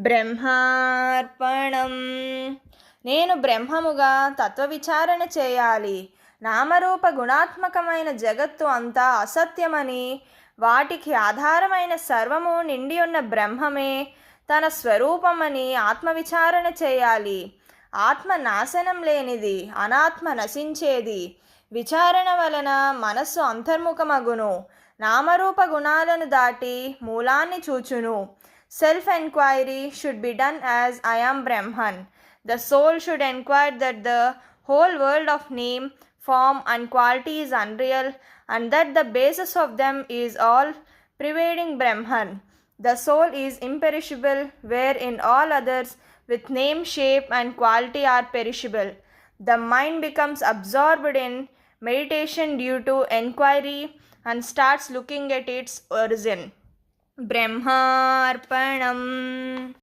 బ్రహ్మార్పణం. నేను బ్రహ్మముగా తత్వ విచారణ చేయాలి. నామరూప గుణాత్మకమైన జగత్తు అంతా అసత్యమని వాటికి ఆధారమైన సర్వము నిండి ఉన్న బ్రహ్మమే తన స్వరూపమని ఆత్మవిచారణ చేయాలి. ఆత్మ నాశనం లేనిది అనాత్మ నశించేది. విచారణ వలన మనస్సు అంతర్ముఖమగును. నామరూప గుణాలను దాటి మూలాన్ని చూచును. Self enquiry should be done as I am Brahman. The soul should inquire that the whole world of name, form, and quality is unreal and that the basis of them is all pervading Brahman. The soul is imperishable, wherein all others with name, shape, and quality are perishable. The mind becomes absorbed in meditation due to enquiry and starts looking at its origin. ब्रह्मापण